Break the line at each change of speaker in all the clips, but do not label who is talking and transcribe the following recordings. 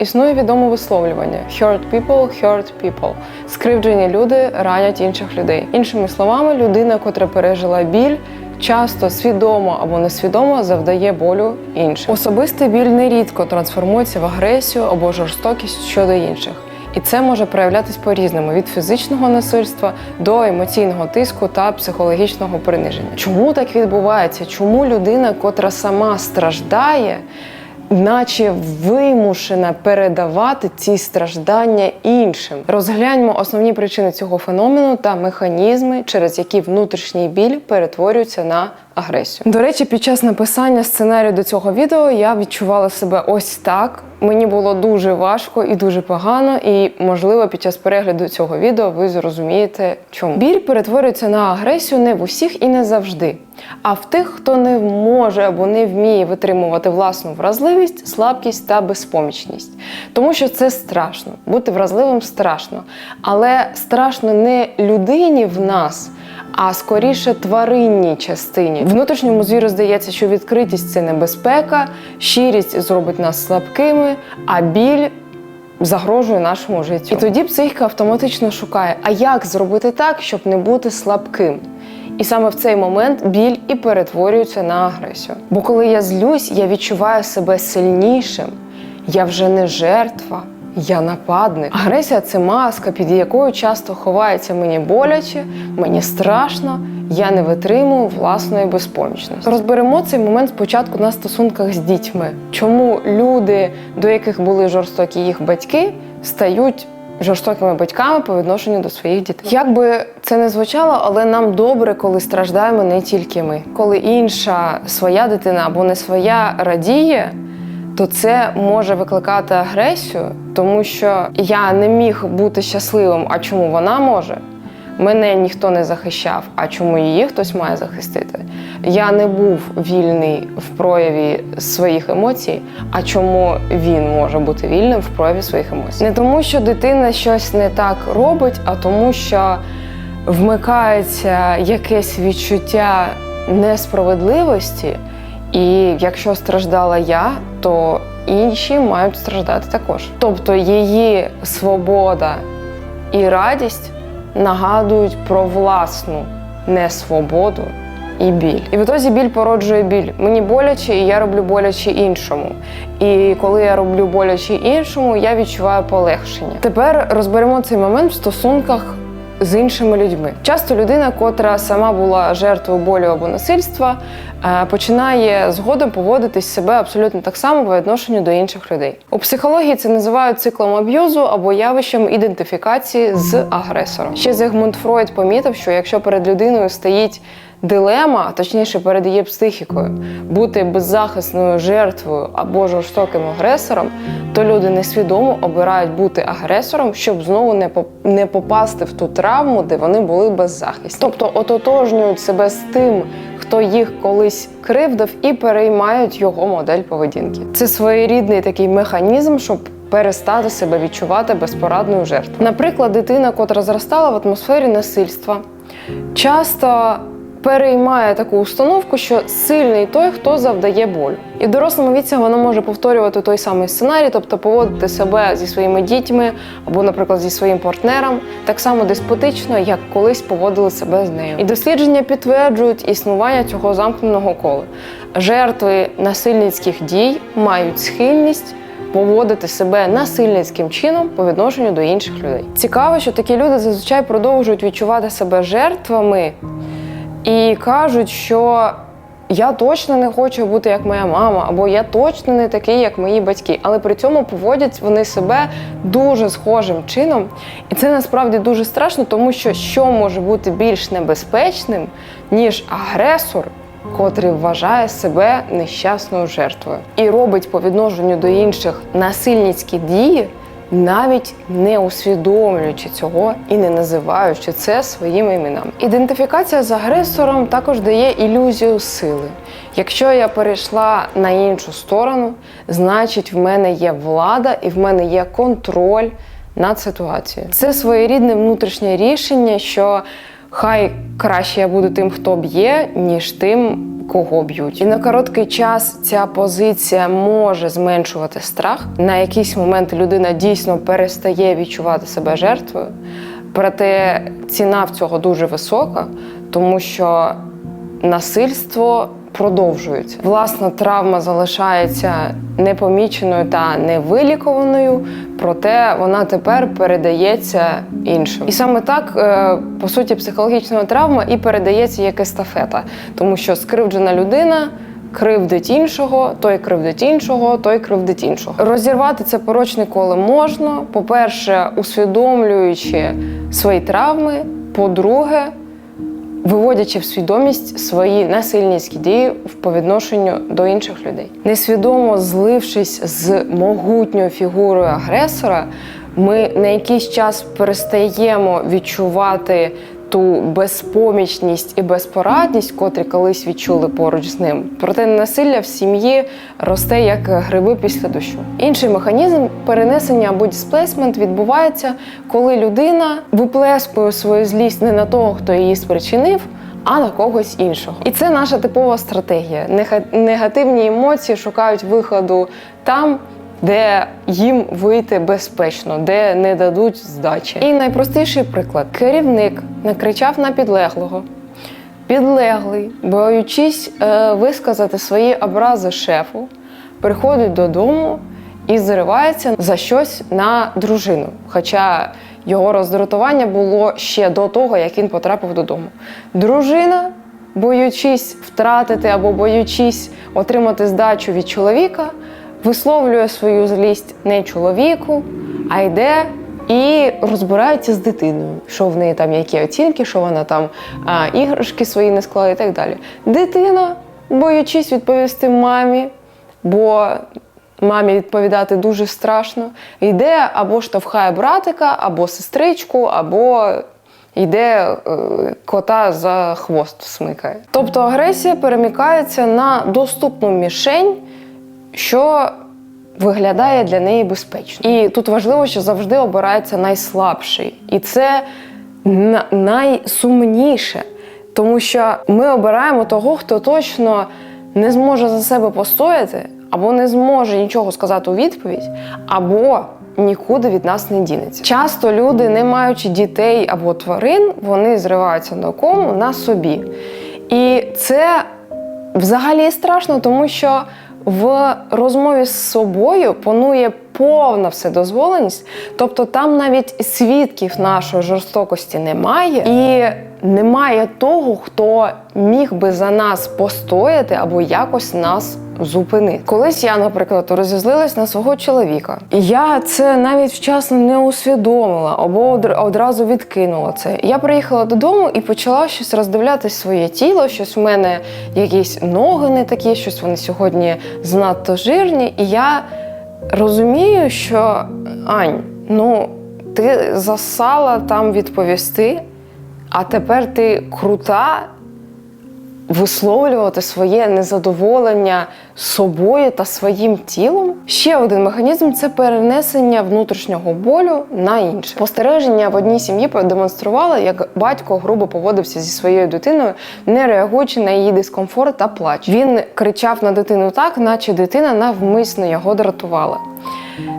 Існує відоме висловлювання hurt people, hurt people. Скривджені люди ранять інших людей. Іншими словами, людина, котра пережила біль, часто свідомо або несвідомо завдає болю іншим. Особистий біль нерідко трансформується в агресію або жорстокість щодо інших. І це може проявлятись по-різному від фізичного насильства до емоційного тиску та психологічного приниження. Чому так відбувається? Чому людина, котра сама страждає, наче вимушена передавати ці страждання іншим? Розгляньмо основні причини цього феномену та механізми, через які внутрішній біль перетворюється на агресію. До речі, під час написання сценарію до цього відео я відчувала себе ось так. Мені було дуже важко і дуже погано, і можливо під час перегляду цього відео ви зрозумієте, чому біль перетворюється на агресію не в усіх і не завжди. А в тих, хто не може або не вміє витримувати власну вразливість, слабкість та безпомічність. Тому що це страшно. Бути вразливим страшно. Але страшно не людині в нас. А скоріше тваринній частині. Внутрішньому звіру здається, що відкритість це небезпека, щирість зробить нас слабкими, а біль загрожує нашому життю. І тоді психіка автоматично шукає, а як зробити так, щоб не бути слабким. І саме в цей момент біль і перетворюється на агресію. Бо коли я злюсь, я відчуваю себе сильнішим. Я вже не жертва, я нападник. Агресія це маска, під якою часто ховається мені боляче, мені страшно, я не витримую власної безпомічності. Розберемо цей момент спочатку на стосунках з дітьми. Чому люди, до яких були жорстокі їх батьки, стають жорстокими батьками по відношенню до своїх дітей. Як би це не звучало, але нам добре, коли страждаємо не тільки ми. Коли інша своя дитина або не своя радіє, то це може викликати агресію, тому що я не міг бути щасливим, а чому вона може? Мене ніхто не захищав, а чому її хтось має захистити? Я не був вільний в прояві своїх емоцій, а чому він може бути вільним в прояві своїх емоцій? Не тому, що дитина щось не так робить, а тому, що вмикається якесь відчуття несправедливості, і якщо страждала я, то інші мають страждати також. Тобто її свобода і радість нагадують про власну несвободу і біль. І в ітозі біль породжує біль. Мені боляче, і я роблю боляче іншому. І коли я роблю боляче іншому, я відчуваю полегшення. Тепер розберемо цей момент в стосунках. З іншими людьми часто людина, котра сама була жертвою болю або насильства, е, починає згодом поводитись себе абсолютно так само по відношенню до інших людей. У психології це називають циклом аб'юзу або явищем ідентифікації з агресором. Ще Зигмунд Фройд помітив, що якщо перед людиною стоїть дилема, точніше перед її психікою, бути беззахисною жертвою або жорстоким агресором, то люди несвідомо обирають бути агресором, щоб знову не не попасти в ту травму, де вони були беззахисні. Тобто ототожнюють себе з тим, хто їх колись кривдив, і переймають його модель поведінки. Це своєрідний такий механізм, щоб перестати себе відчувати безпорадною жертвою. Наприклад, дитина, котра зростала в атмосфері насильства, часто переймає таку установку, що сильний той, хто завдає болю. І в дорослому віці вона може повторювати той самий сценарій, тобто поводити себе зі своїми дітьми або, наприклад, зі своїм партнером так само деспотично, як колись поводили себе з нею. І дослідження підтверджують існування цього замкненого кола. Жертви насильницьких дій мають схильність поводити себе насильницьким чином по відношенню до інших людей. Цікаво, що такі люди зазвичай продовжують відчувати себе жертвами і кажуть, що я точно не хочу бути як моя мама, або я точно не такий, як мої батьки. Але при цьому поводять вони себе дуже схожим чином. І це насправді дуже страшно, тому що що може бути більш небезпечним, ніж агресор, котрий вважає себе нещасною жертвою і робить по відношенню до інших насильницькі дії, навіть не усвідомлюючи цього і не називаючи це своїми іменами. Ідентифікація з агресором також дає ілюзію сили. Якщо я перейшла на іншу сторону, значить в мене є влада і в мене є контроль над ситуацією. Це своєрідне внутрішнє рішення, що хай краще я буду тим, хто б'є, ніж тим, кого б'ють. І на короткий час ця позиція може зменшувати страх. На якийсь момент людина дійсно перестає відчувати себе жертвою. Проте ціна в цього дуже висока, тому що насильство продовжується. Власна травма залишається непоміченою та невилікованою, проте вона тепер передається іншим. І саме так, е, по суті, психологічна травма і передається як естафета, тому що скривджена людина. Кривдить іншого, той кривдить іншого, той кривдить іншого. Розірвати це порочне коло можна. По-перше, усвідомлюючи свої травми. По-друге, виводячи в свідомість свої насильницькі дії по відношенню до інших людей. Несвідомо злившись з могутньою фігурою агресора, ми на якийсь час перестаємо відчувати ту безпомічність і безпорадність, котрі колись відчули поруч з ним. Проте насилля в сім'ї росте як гриби після дощу. Інший механізм перенесення або дисплейсмент відбувається, коли людина виплескує свою злість не на того, хто її спричинив. А на когось іншого, і це наша типова стратегія. Нега- Негативні емоції шукають виходу там, де їм вийти безпечно, де не дадуть здачі. І найпростіший приклад: керівник накричав на підлеглого. Підлеглий, боючись е, висказати свої образи шефу, приходить додому і зривається за щось на дружину. Хоча його роздратування було ще до того, як він потрапив додому. Дружина, боючись втратити або боючись отримати здачу від чоловіка, висловлює свою злість не чоловіку, а йде і розбирається з дитиною, що в неї там які оцінки, що вона там а, іграшки свої не склала і так далі. Дитина, боючись відповісти мамі, бо мамі відповідати дуже страшно, йде або штовхає братика, або сестричку, або йде е, кота за хвост смикає. Тобто агресія перемикається на доступну мішень, що виглядає для неї безпечно. І тут важливо, що завжди обирається найслабший. І це найсумніше, тому що ми обираємо того, хто точно не зможе за себе постояти, або не зможе нічого сказати у відповідь, або нікуди від нас не дінеться. Часто люди, не маючи дітей або тварин, вони зриваються на кому на собі. І це взагалі страшно, тому що в розмові з собою панує повна вседозволеність, тобто там навіть свідків нашої жорстокості немає, і немає того, хто міг би за нас постояти або якось нас зупинити. Колись я, наприклад, розізлилась на свого чоловіка. Я це навіть вчасно не усвідомила або одразу відкинула це. Я приїхала додому і почала щось роздивлятись своє тіло, щось в мене якісь ноги не такі, щось вони сьогодні занадто жирні. І я розумію, що Ань, ну ти засала там відповісти, а тепер ти крута висловлювати своє незадоволення собою та своїм тілом. Ще один механізм це перенесення внутрішнього болю на інше. Спостереження в одній сім'ї продемонструвало, як батько грубо поводився зі своєю дитиною, не реагуючи на її дискомфорт та плач. Він кричав на дитину так, наче дитина навмисно його дратувала.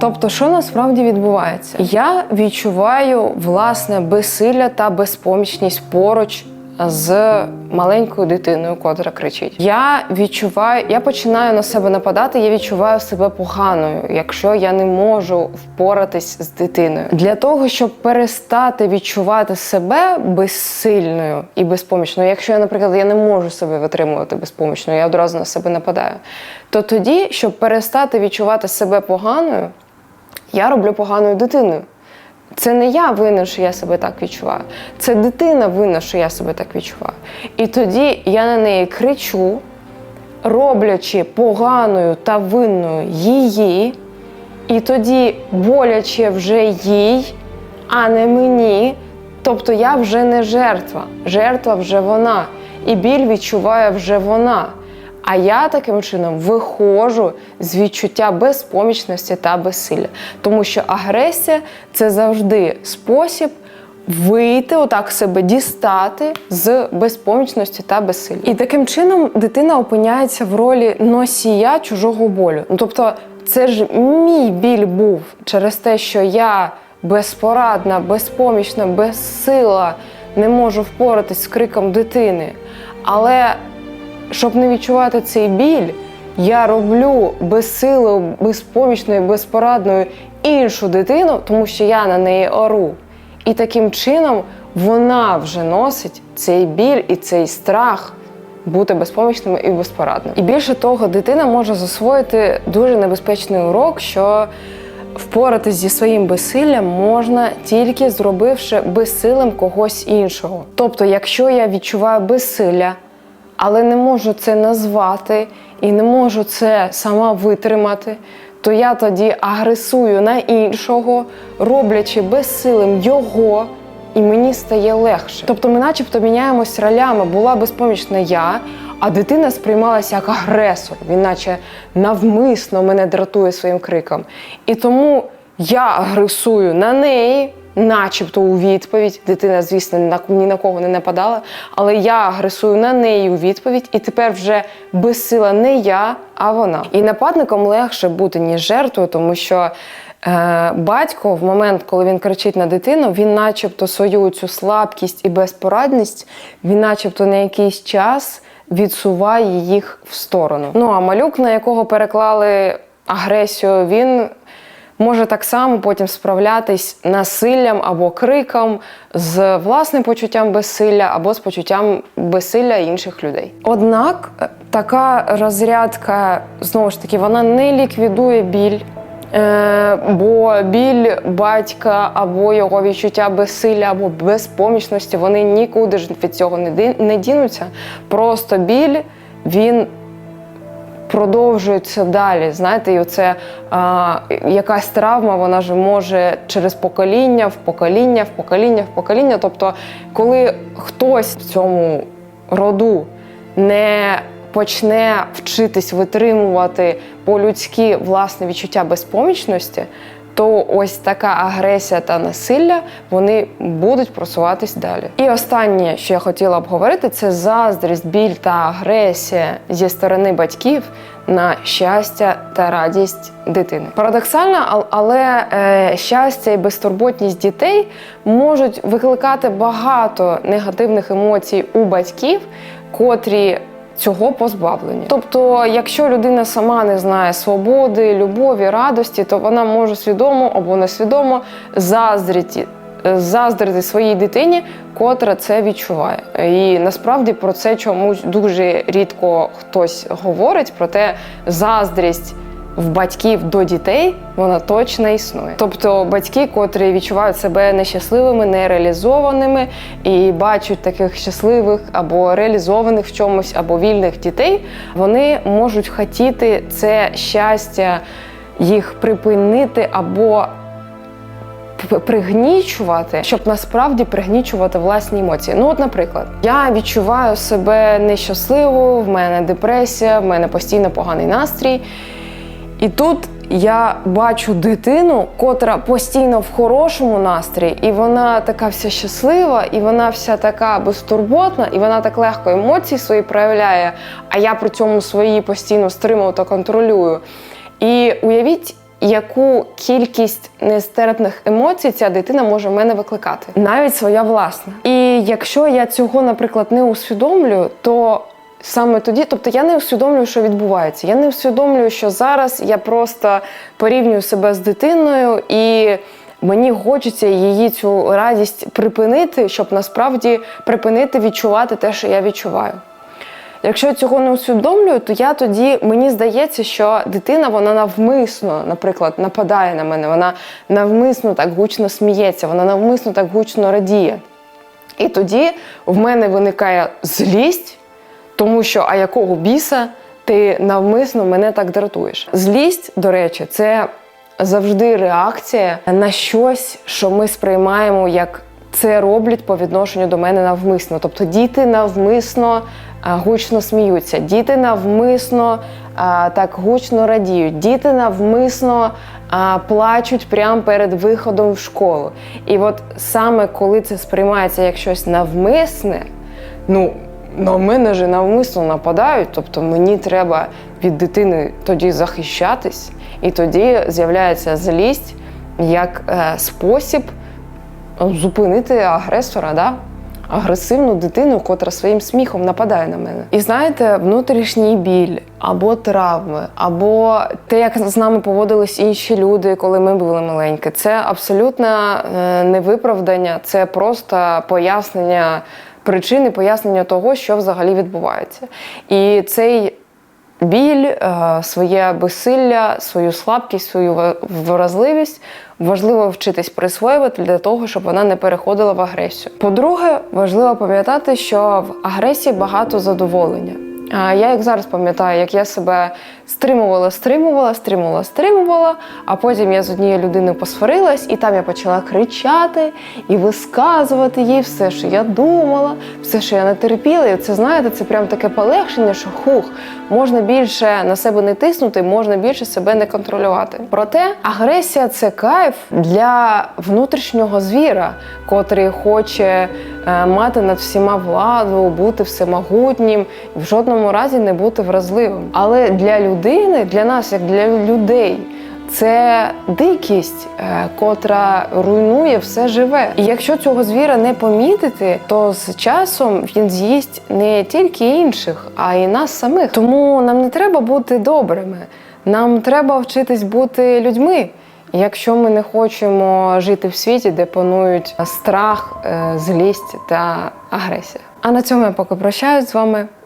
Тобто, що насправді відбувається? Я відчуваю власне безсилля та безпомічність поруч з маленькою дитиною, котра кричить. Я відчуваю, я починаю на себе нападати, я відчуваю себе поганою, якщо я не можу впоратись з дитиною. Для того, щоб перестати відчувати себе безсильною і безпомічною, якщо я, наприклад, я не можу себе витримувати безпомічною, я одразу на себе нападаю. То тоді, щоб перестати відчувати себе поганою, я роблю поганою дитиною. Це не я винен, що я себе так відчуваю. Це дитина винна, що я себе так відчуваю. І тоді я на неї кричу, роблячи поганою та винною її, і тоді боляче вже їй, а не мені. Тобто я вже не жертва, жертва вже вона. І біль відчуває вже вона. А я таким чином виходжу з відчуття безпомічності та безсилля. Тому що агресія це завжди спосіб вийти, отак себе дістати з безпомічності та безсилля. І таким чином дитина опиняється в ролі носія чужого болю. Ну тобто, це ж мій біль був через те, що я безпорадна, безпомічна, безсила, не можу впоратись з криком дитини. Але щоб не відчувати цей біль, я роблю безсилою, безпомічною, безпорадною іншу дитину, тому що я на неї ору. І таким чином вона вже носить цей біль і цей страх бути безпомічними і безпорадними. І більше того, дитина може засвоїти дуже небезпечний урок, що впоратись зі своїм безсиллям можна тільки зробивши безсилим когось іншого. Тобто, якщо я відчуваю безсилля, але не можу це назвати і не можу це сама витримати, то я тоді агресую на іншого, роблячи безсилим його, і мені стає легше. Тобто ми начебто міняємось ролями. Була безпомічна я, а дитина сприймалася як агресор. Він наче навмисно мене дратує своїм криком. І тому я агресую на неї, начебто у відповідь. Дитина, звісно, ні на кого не нападала, але я агресую на неї у відповідь, і тепер вже безсила не я, а вона. І нападником легше бути, ніж жертвою, тому що. Е, батько в момент, коли він кричить на дитину, він, начебто, свою цю слабкість і безпорадність, він, начебто, на якийсь час відсуває їх в сторону. Ну а малюк, на якого переклали агресію, він може так само потім справлятись насиллям або криком з власним почуттям безсилля або з почуттям безсилля інших людей. Однак е, така розрядка знову ж таки вона не ліквідує біль. Е, бо біль батька або його відчуття безсилля або безпомічності вони нікуди ж від цього не дінуться. Просто біль він продовжується далі. Знаєте, і оце а, якась травма, вона ж може через покоління, в покоління, в покоління, в покоління. Тобто, коли хтось в цьому роду не почне вчитись витримувати по-людськи власне відчуття безпомічності, то ось така агресія та насилля вони будуть просуватись далі. І останнє, що я хотіла б говорити, це заздрість, біль та агресія зі сторони батьків на щастя та радість дитини. Парадоксально, але е, щастя і безтурботність дітей можуть викликати багато негативних емоцій у батьків, котрі цього позбавлені. Тобто, якщо людина сама не знає свободи, любові, радості, то вона може свідомо або несвідомо заздріти. Заздрити своїй дитині, котра це відчуває. І насправді про це чомусь дуже рідко хтось говорить. про те заздрість в батьків до дітей вона точно існує. Тобто батьки, котрі відчувають себе нещасливими, нереалізованими і бачать таких щасливих або реалізованих в чомусь, або вільних дітей, вони можуть хотіти це щастя їх припинити або пригнічувати, щоб насправді пригнічувати власні емоції. Ну, от, наприклад, я відчуваю себе нещасливо, в мене депресія, в мене постійно поганий настрій. І тут я бачу дитину, котра постійно в хорошому настрої, і вона така вся щаслива, і вона вся така безтурботна, і вона так легко емоції свої проявляє, а я при цьому свої постійно стримую та контролюю. І уявіть, яку кількість нестерпних емоцій ця дитина може в мене викликати, навіть своя власна. І якщо я цього, наприклад, не усвідомлюю, то Саме тоді, тобто я не усвідомлюю, що відбувається. Я не усвідомлюю, що зараз я просто порівнюю себе з дитиною, і мені хочеться її цю радість припинити, щоб насправді припинити відчувати те, що я відчуваю. Якщо я цього не усвідомлюю, то я тоді мені здається, що дитина вона навмисно, наприклад, нападає на мене, вона навмисно так гучно сміється, вона навмисно так гучно радіє. І тоді в мене виникає злість, тому що а якого біса ти навмисно мене так дратуєш? Злість, до речі, це завжди реакція на щось, що ми сприймаємо як це роблять по відношенню до мене навмисно. Тобто діти навмисно а, гучно сміються, діти навмисно а, так гучно радіють, діти навмисно а, плачуть прямо перед виходом в школу. І от саме коли це сприймається як щось навмисне, ну на мене ж навмисно нападають, тобто мені треба від дитини тоді захищатись, і тоді з'являється злість як е, спосіб зупинити агресора, да? агресивну дитину, котра своїм сміхом нападає на мене. І знаєте, внутрішній біль або травми, або те, як з нами поводились інші люди, коли ми були маленькі, це абсолютно е, не виправдання, це просто пояснення причини, пояснення того, що взагалі відбувається. І цей біль, е, своє безсилля, свою слабкість, свою вразливість важливо вчитись присвоювати для того, щоб вона не переходила в агресію. По-друге, важливо пам'ятати, що в агресії багато задоволення. Я як зараз пам'ятаю, як я себе стримувала, стримувала, стримувала, стримувала, а потім я з однією людиною посварилась, і там я почала кричати і висказувати їй все, що я думала, все, що я не терпіла. І це знаєте, це прям таке полегшення, що хух, можна більше на себе не тиснути, можна більше себе не контролювати. Проте агресія це кайф для внутрішнього звіра, котрий хоче е, мати над всіма владу, бути всемогутнім, в жодному разі не бути вразливим. Але для людини, для нас, як для людей. Це дикість, е, котра руйнує все живе. І якщо цього звіра не помітити, то з часом він з'їсть не тільки інших, а й нас самих. Тому нам не треба бути добрими. Нам треба вчитись бути людьми. Якщо ми не хочемо жити в світі, де панують страх, е, злість та агресія. А на цьому я поки прощаюсь з вами